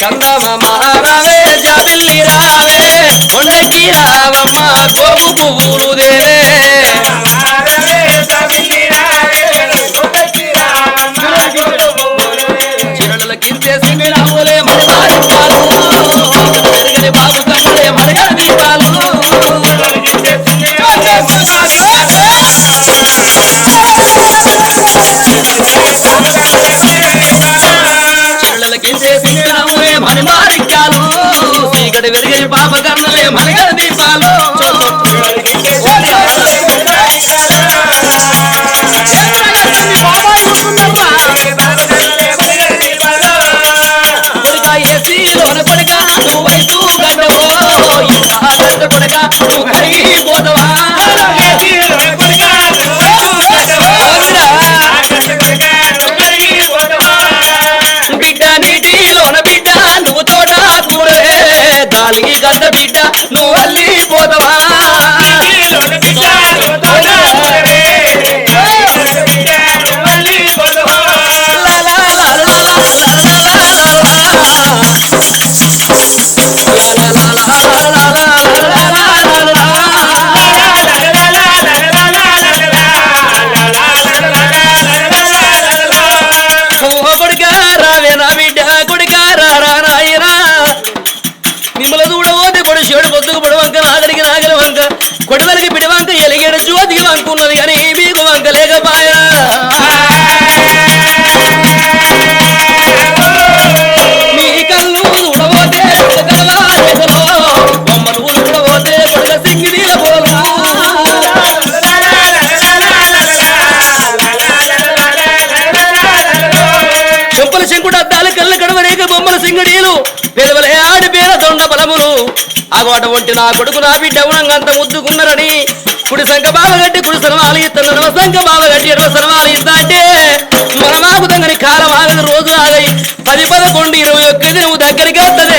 చందమారావే జాబిల్లి రావే ఉండకి రావమ్మ గోపు పువ్వులు దేవే బాబు కన్నులే మరగని దీపాలు కొడుక ఏసీలోన కొడుక నువ్వు కలిగి గడ్డ బిడ్డ నువ్వు పొత్తి పొడు షేడు పొత్తుకు పొడు వంక నాగలికి నాగలి వంక. కొడవలకి పిడవంక ఎలిగేడు జ్యోతికి వంక కానీ మీకు వంక లేకపాయా? బొమ్మల సింగడీలు. పెదవలే ఆడి పేద దొండ బలములు. అగోట ఒంటి నా కొడుకు నా బిడ్డ ఉనంగంత ముద్దుకున్నారని కుడి సంఖ బావ కుడి సనమాలు ఇస్తాను నవ సంఖ బావ గట్టి ఎడవ సనమాలు ఇస్తా అంటే మన మాకు దంగని కాలం ఆగదు రోజు ఆగై పది పదకొండు ఇరవై ఒక్క దినము దగ్గరికి వస్తుంది